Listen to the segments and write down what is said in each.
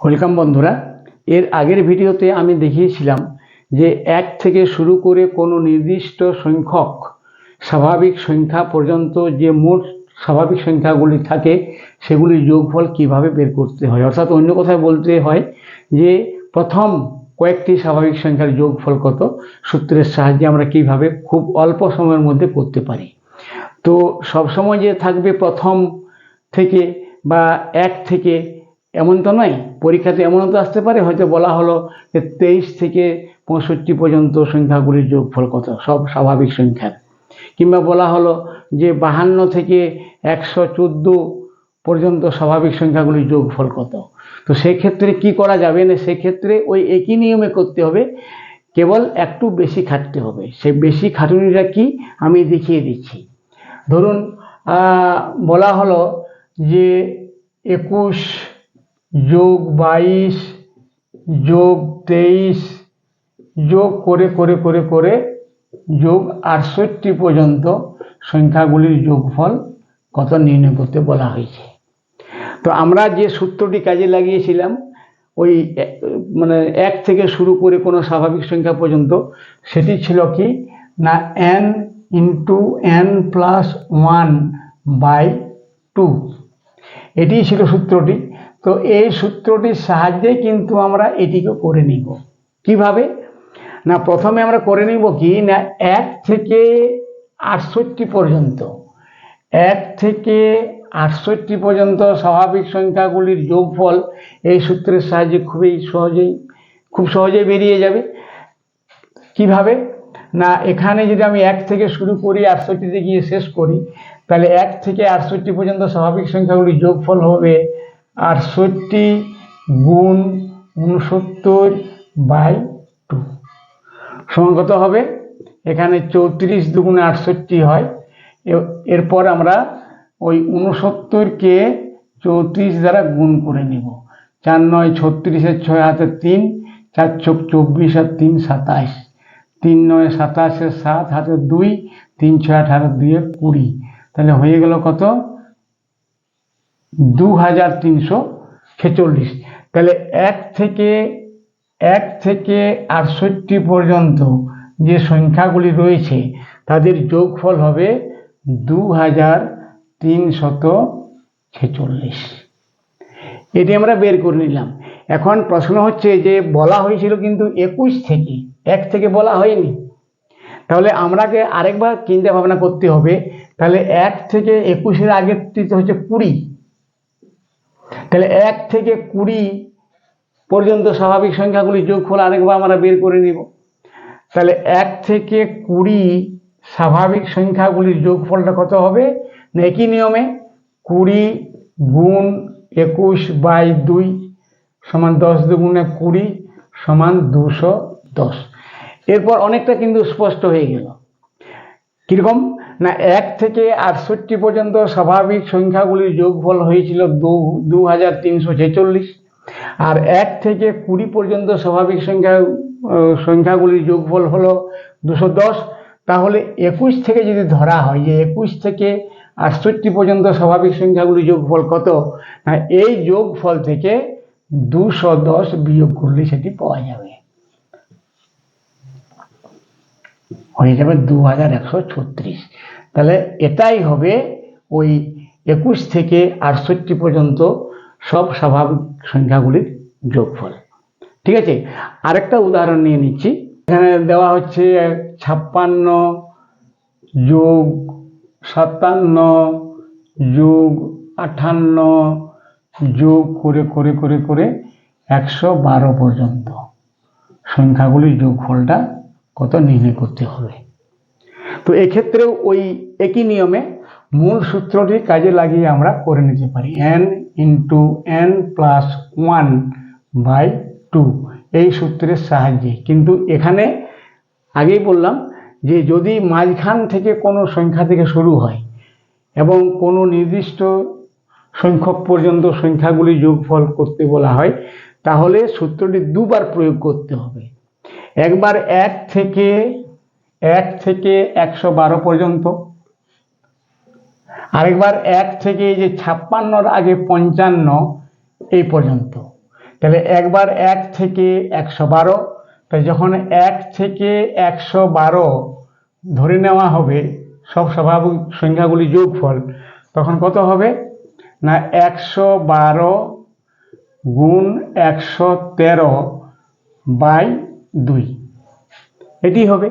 Welcome বন্ধুরা। এর আগের ভিডিওতে আমি দেখিয়েছিলাম যে এক থেকে শুরু করে কোনো নির্দিষ্ট সংখ্যক স্বাভাবিক সংখ্যা পর্যন্ত যে মোট স্বাভাবিক সংখ্যাগুলি থাকে, সেগুলির যোগফল কীভাবে বের করতে হয়। অর্থাৎ অন্য কথায় বলতে হয় যে প্রথম কয়েকটি স্বাভাবিক সংখ্যার যোগফল কত, সূত্রের সাহায্যে আমরা কীভাবে খুব অল্প সময়ের মধ্যে করতে পারি। তো সবসময় যে থাকবে প্রথম থেকে বা এক থেকে এমন তো নয়, পরীক্ষাতে এমনও তো আসতে পারে, হয়তো বলা হলো যে তেইশ থেকে পঁয়ষট্টি পর্যন্ত সংখ্যাগুলির যোগফল কত, সব স্বাভাবিক সংখ্যার। কিংবা বলা হলো যে বাহান্ন থেকে একশো চোদ্দ পর্যন্ত স্বাভাবিক সংখ্যাগুলির যোগফল কত। তো সেক্ষেত্রে কি করা যাবে না? সেক্ষেত্রে ওই একই নিয়মে করতে হবে, কেবল একটু বেশি খাটতে হবে। সেই বেশি খাটুনিটা কি? আমি দেখিয়ে দিচ্ছি। ধরুন বলা হলো যে একুশ যোগ বাইশ, যোগ তেইশ, যোগ করে করে করে করে যোগ আটষট্টি পর্যন্ত সংখ্যাগুলির যোগফল কত নির্ণয় করতে বলা হয়েছে। তো আমরা যে সূত্রটি কাজে লাগিয়েছিলাম, ওই মানে এক থেকে শুরু করে কোনো স্বাভাবিক সংখ্যা পর্যন্ত, সেটি ছিল কি? না N into N plus one by two এটিই ছিল সূত্রটি। তো এই সূত্রটির সাহায্যে কিন্তু আমরা এটিকে করে নিব। কীভাবে? না, প্রথমে আমরা করে নিব কি? না, এক থেকে আটষট্টি পর্যন্ত। এক থেকে আটষট্টি পর্যন্ত স্বাভাবিক সংখ্যাগুলির যোগফল এই সূত্রের সাহায্যে খুবই সহজেই, খুব সহজেই বেরিয়ে যাবে। কীভাবে? না, এখানে যদি আমি এক থেকে শুরু করি, আটষট্টিতে গিয়ে শেষ করি, তাহলে এক থেকে আটষট্টি পর্যন্ত স্বাভাবিক সংখ্যাগুলির যোগফল হবে আটষট্টি গুণ উনসত্তর বাই টু। কত হবে, এখানে চৌত্রিশ দুগুণে আটষট্টি হয়। এরপর আমরা ওই উনসত্তরকে চৌত্রিশ দ্বারা গুণ করে নিব। চার নয় ছত্রিশের ছয় হাতে তিন, চার চোখ চব্বিশ আর তিন সাতাশ। তিন নয় সাতাশের সাত হাতে দুই, তিন ছয় আঠারো দুয়ে কুড়ি। তাহলে হয়ে গেল কত? দু হাজার তিনশো ছেচল্লিশ। তাহলে এক থেকে এক থেকে আটষট্টি পর্যন্ত যে সংখ্যাগুলি রয়েছে, তাদের যোগফল হবে দু হাজার তিনশত ছেচল্লিশ। এটি আমরা বের করে নিলাম। এখন প্রশ্ন হচ্ছে যে, বলা হয়েছিল কিন্তু একুশ থেকে, এক থেকে বলা হয়নি। তাহলে আমরাকে আরেকবার চিন্তা ভাবনা করতে হবে। তাহলে এক থেকে একুশের তো হচ্ছে কুড়ি। তাহলে এক থেকে কুড়ি পর্যন্ত স্বাভাবিক সংখ্যাগুলি যোগফল আরেকবার আমরা বের করে নিব। তাহলে এক থেকে কুড়ি স্বাভাবিক সংখ্যাগুলির যোগফলটা কত হবে? না একই নিয়মে কুড়ি গুণ একুশ বাই দুই সমান দশ দুগুণে কুড়ি সমান দুশো দশ। এরপর অনেকটা কিন্তু স্পষ্ট হয়ে গেল। কীরকম? না, এক থেকে আটষট্টি পর্যন্ত স্বাভাবিক সংখ্যাগুলির যোগফল হয়েছিল দু দু হাজার তিনশো ছেচল্লিশ। আর এক থেকে কুড়ি পর্যন্ত স্বাভাবিক সংখ্যা সংখ্যাগুলির যোগফল হলো দুশো দশ। তাহলে একুশ থেকে যদি ধরা হয় যে একুশ থেকে আটষট্টি পর্যন্ত স্বাভাবিক সংখ্যাগুলির যোগফল কত, না, এই যোগফল থেকে দুশো দশ বিয়োগ করলে সেটি পাওয়া যাবে। হয়ে যাবে দু হাজার একশো ছত্রিশ। তাহলে এটাই হবে ওই একুশ থেকে আটষট্টি পর্যন্ত সব স্বাভাবিক সংখ্যাগুলির যোগফল। ঠিক আছে? আরেকটা উদাহরণ নিয়ে নিচ্ছি। এখানে দেওয়া হচ্ছে ছাপ্পান্ন যোগ সাতান্ন যোগ আঠান্ন যোগ করে করে করে করে একশো বারো পর্যন্ত সংখ্যাগুলির যোগফলটা কত নির্ণয় করতে হবে। তো এক্ষেত্রেও ওই একই নিয়মে মূল সূত্রটি কাজে লাগিয়ে আমরা করে নিতে পারি। N into N plus one by two এই সূত্রের সাহায্যে। কিন্তু এখানে আগেই বললাম যে যদি মাঝখান থেকে কোনো সংখ্যা থেকে শুরু হয় এবং কোনো নির্দিষ্ট সংখ্যক পর্যন্ত সংখ্যাগুলি যোগফল করতে বলা হয়, তাহলে সূত্রটি দুবার প্রয়োগ করতে হবে। একবার এক থেকে এক থেকে একশো বারো পর্যন্ত। আরেকবার এক থেকে যে ছাপ্পান্নর আগে পঞ্চান্ন, এই পর্যন্ত। তাহলে একবার এক থেকে একশো বারো, তাই যখন এক থেকে একশো বারো ধরে নেওয়া হবে, সব স্বাভাবিক সংখ্যাগুলি যোগফল, তখন কত হবে? না, একশো বারো গুণ একশো তেরো বাই দুই। এটি হবে।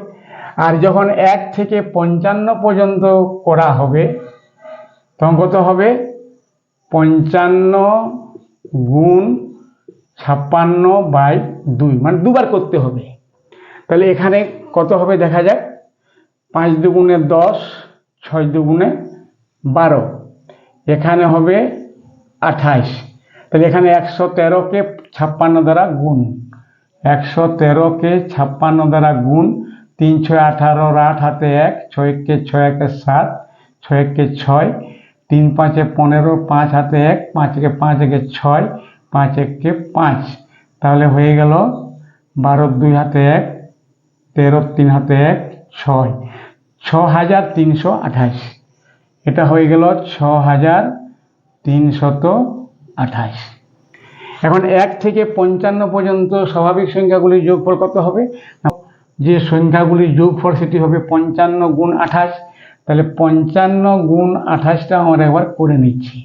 আর যখন এক থেকে পঞ্চান্ন পর্যন্ত করা হবে, তখন কত হবে? পঞ্চান্ন গুণ ছাপ্পান্ন বাই দুই। মানে দুবার করতে হবে। তাহলে এখানে কত হবে দেখা যাক? পাঁচ দুগুণে দশ, ছয় দুগুণে বারো। এখানে হবে আঠাইশ। তাহলে এখানে একশো তেরোকে ছাপ্পান্ন দ্বারা গুণ একশো তেরোকে ছাপ্পান্ন দ্বারা গুণ তিন ছয় আঠারোর আট হাতে এক ছয়কে ছয় একে সাত, ছয় একে ছয়, তিন পাঁচে পনেরো, পাঁচ হাতে এক, পাঁচ একে পাঁচ একে ছয়, পাঁচ একে পাঁচ। তাহলে হয়ে গেল বারো দুই হাতে এক, তেরো তিন হাতে এক, ছয়। ছ হাজার তিনশো আঠাশ। এটা হয়ে গেল ছ হাজার তিনশত আঠাশ। এখন এক থেকে পঞ্চান্ন পর্যন্ত স্বাভাবিক সংখ্যাগুলির যোগফল কত হবে? যে সংখ্যাগুলির যোগফল সেটি হবে পঞ্চান্ন গুণ আঠাশ। তাহলে পঞ্চান্ন গুণ আঠাশটা আমরা একবার করে নিচ্ছি।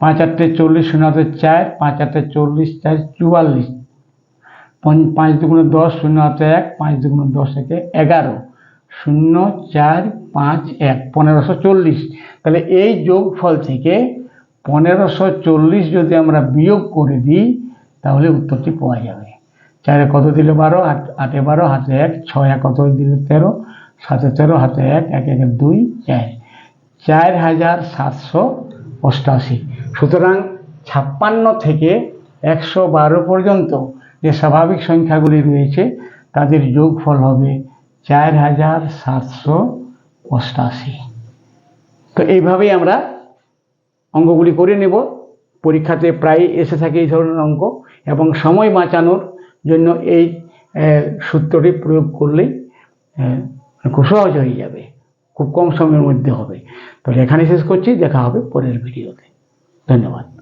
পাঁচ আটটে চল্লিশ শূন্য হাতে চার, পাঁচ আটটে চল্লিশ চার চুয়াল্লিশ। পাঁচ দুগুণে দশ শূন্য হাতে এক, পাঁচ দুগুণে দশ একে এগারো। শূন্য চার পাঁচ এক, পনেরোশো চল্লিশ। তাহলে এই যোগফল থেকে পনেরোশো চল্লিশ যদি আমরা বিয়োগ করে দিই, তাহলে উত্তরটি পাওয়া যাবে। চারে কত দিলে বারো? আট, আটে বারো, হাতে এক, ছয় কত দিলে তেরো? সাতে তেরো, হাতে এক এক এক দুই, চার। চার হাজার সাতশো অষ্টাশি। সুতরাং ছাপ্পান্ন থেকে একশো বারো পর্যন্ত যে স্বাভাবিক সংখ্যাগুলি রয়েছে, তাদের যোগফল হবে চার হাজার সাতশো অষ্টাশি। তো এইভাবেই আমরা অঙ্কগুলি করে নেব। পরীক্ষাতে প্রায় এসে থাকে এই ধরনের অঙ্ক এবং সময় বাঁচানোর জন্য এই সূত্রটি প্রয়োগ করলেই খুব সহজ হয়ে যাবে। খুব কম সময়ের মধ্যে হবে। তাহলে এখানে শেষ করছি। দেখা হবে পরের ভিডিওতে। ধন্যবাদ।